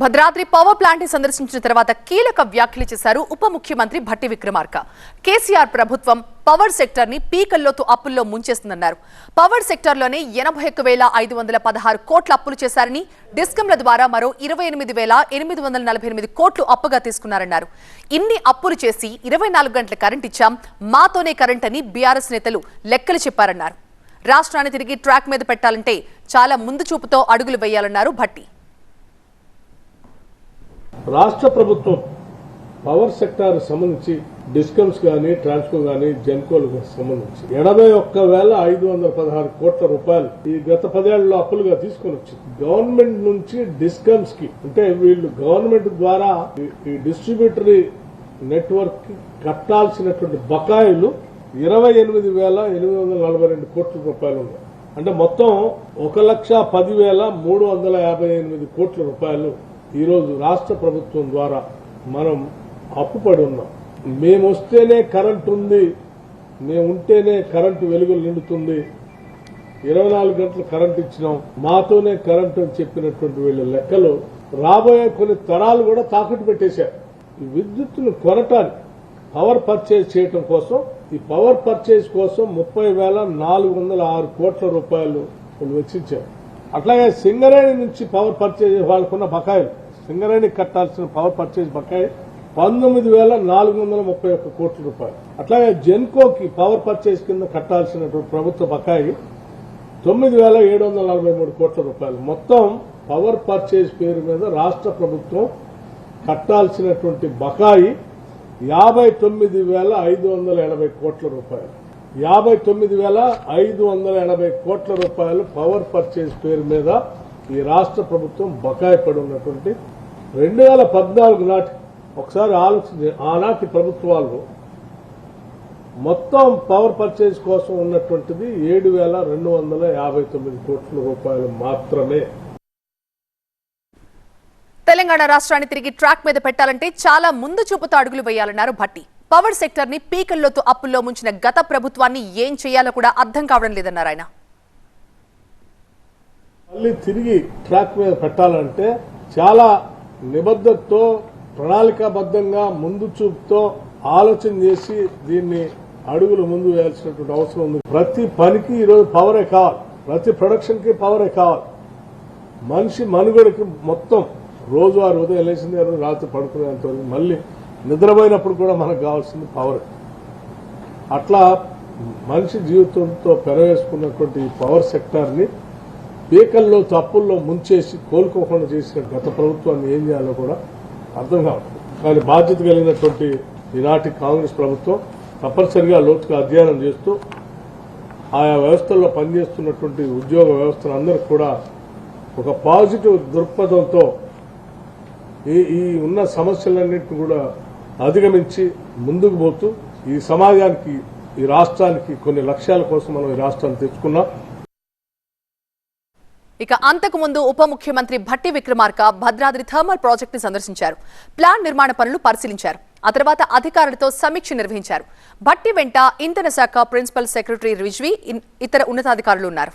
Bhadradri power ప్లాంట్ని సందర్శించిన తర్వాత కీలక వ్యాఖ్యలు చేశారు ఉప ముఖ్యమంత్రి భట్టి విక్రమార్క. కేసీఆర్ ప్రభుత్వం పవర్ సెక్టర్ని పీకల్లోతు అప్పుల్లో ముంచేస్తుందన్నారు. పవర్ సెక్టర్లోనే ఎనభై ఒక్క వేల ఐదు వందల పదహారు కోట్ల అప్పులు చేశారని డిస్కంల ద్వారా మరో ఇరవై ఎనిమిది వేల ఎనిమిది వందల నలభై ఎనిమిది కోట్లు అప్పుగా తీసుకున్నారన్నారు. ఇన్ని అప్పులు చేసి ఇరవై నాలుగు గంటల కరెంట్ ఇచ్చాం మాతోనే కరెంట్ అని బీఆర్ఎస్ నేతలు లెక్కలు చెప్పారన్నారు. రాష్ట్రాన్ని తిరిగి ట్రాక్ మీద పెట్టాలంటే చాలా ముందు చూపుతో అడుగులు వేయాలన్నారు భట్టి. రాష్ట్ర ప్రభుత్వం పవర్ సెక్టార్ సంబంధించి డిస్కమ్స్ కానీ ట్రాన్స్కో కానీ జెన్కోలకు సంబంధించి ఎనభై ఒక్క వేల ఐదు వందల పదహారు కోట్ల రూపాయలు ఈ గత పదేళ్ళలో అప్పులుగా తీసుకొని వచ్చింది. గవర్నమెంట్ నుంచి డిస్కమ్స్కి అంటే వీళ్ళు గవర్నమెంట్ ద్వారా ఈ- ఈ డిస్ట్రిబ్యూటరీ నెట్వర్క్కి కట్టాల్సినటువంటి బకాయిలు ఇరవై ఎనిమిది వేల ఎనిమిది వందల నలభై రెండు కోట్ల రూపాయలు ఉన్నాయి. అంటే మొత్తం ఒక లక్ష పదివేల మూడు వందల యాభై ఎనిమిది కోట్ల రూపాయలు ఈరోజు రాష్ట్ర ప్రభుత్వం ద్వారా మనం అప్పుపడి ఉన్నాం. మేము వస్తేనే కరెంట్ ఉంది మేము ఉంటేనే కరెంటు వెలుగులు నిండుతుంది. ఇరవై నాలుగు గంటలు కరెంట్ ఇచ్చినాం మాతోనే కరెంట్ అని చెప్పినటువంటి వీళ్ళ లెక్కలు రాబోయే కొన్ని తరాలు కూడా తాకట్టు పెట్టేశారు. ఈ విద్యుత్తును కొనటానికి పవర్ పర్చేజ్ చేయటం కోసం ఈ పవర్ పర్చేజ్ కోసం ముప్పై వేల నాలుగు వందల ఆరు కోట్ల రూపాయలు వీళ్ళు వెచ్చించారు. అట్లాగే సింగరేణి నుంచి పవర్ పర్చేజ్ వాళ్ళకున్న బకాయిలు. సింగరేణి కట్టాల్సిన పవర్ పర్చేజ్ బకాయి పంతొమ్మిది వేల నాలుగు వందల ముప్పై ఒక్క కోట్ల రూపాయలు. అట్లాగే జెన్కోకి పవర్ పర్చేజ్ కింద కట్టాల్సినటువంటి ప్రభుత్వ బకాయి తొమ్మిది వేల ఏడు వందల నలభై మూడు కోట్ల రూపాయలు. మొత్తం పవర్ పర్చేజ్ పేరు మీద రాష్ట్ర ప్రభుత్వం కట్టాల్సినటువంటి బకాయి యాభై తొమ్మిది వేల ఐదు వందల ఎనభై కోట్ల రూపాయలు. యాభై తొమ్మిది వేల ఐదు వందల ఎనభై కోట్ల రూపాయలు పవర్ పర్చేజ్ పేరు మీద ఈ రాష్ట్ర ప్రభుత్వం బకాయి పడి ఉన్నటువంటి రెండు వేల పద్నాలుగు నాటి ఒకసారి ఆలోచించి ఆనాటి ప్రభుత్వాలు మొత్తం పవర్ పర్చేజ్ కోసం ఉన్నటువంటిది ఏడు వేల రెండు వందల యాభై తొమ్మిది కోట్ల రూపాయలు మాత్రమే. తెలంగాణ రాష్ట్రాన్ని తిరిగి ట్రాక్ మీద పెట్టాలంటే చాలా ముందు చూపుతో అడుగులు వేయాలన్నారు భట్టి. పవర్ సెక్టర్ని పీకల్లోతు అప్పుల్లో ముంచిన గత ప్రభుత్వాన్ని ఏం చేయాలో కూడా అర్థం కావడం లేదన్నారు ఆయన. మళ్ళీ తిరిగి ట్రాక్ మీద పెట్టాలంటే చాలా నిబద్ధతతో ప్రణాళికాబద్ధంగా ముందు చూపుతో ఆలోచన చేసి దీన్ని అడుగులు ముందు వేయాల్సినటువంటి అవసరం ఉంది. ప్రతి పనికి ఈరోజు పవరే కావాలి. ప్రతి ప్రొడక్షన్కి పవరే కావాలి. మనిషి మనుగడకి మొత్తం రోజువారు ఉదయం లేచిన రాత్రి పడుకునేంత వరకు మళ్ళీ నిద్రపోయినప్పుడు కూడా మనకు కావాల్సింది పవర్ అట్లా మనిషి జీవితంతో పెరవేసుకున్నటువంటి ఈ పవర్ సెక్టార్ని పీకల్లో తప్పుల్లో ముంచేసి కోలుకోకుండా చేసిన గత ప్రభుత్వాన్ని ఏం చేయాలో కూడా అర్థం కావట్లేదు. కానీ బాధ్యత కలిగినటువంటి ఈనాటి కాంగ్రెస్ ప్రభుత్వం తప్పనిసరిగా లోతుగా అధ్యయనం చేస్తూ ఆయా వ్యవస్థల్లో పనిచేస్తున్నటువంటి ఉద్యోగ వ్యవస్థలందరికీ కూడా ఒక పాజిటివ్ దృక్పథంతో ఈ ఈ ఉన్న సమస్యలన్నింటినీ కూడా అధిగమించి ముందుకు పోతూ ఈ సమాజానికి ఈ రాష్ట్రానికి కొన్ని లక్ష్యాల కోసం మనం ఈ రాష్ట్రాన్ని తెచ్చుకున్నాం. ఇక అంతకు ముందు ఉప ముఖ్యమంత్రి భట్టి విక్రమార్క భద్రాద్రి థర్మల్ ప్రాజెక్ట్ని సందర్శించారు. ప్లాన్ నిర్మాణ పనులు పరిశీలించారు. ఆ తర్వాత అధికారులతో సమీక్ష నిర్వహించారు. భట్టి వెంట ఇంధన శాఖ ప్రిన్సిపల్ సెక్రటరీ రిజ్వీ ఇతర ఉన్నతాధికారులు ఉన్నారు.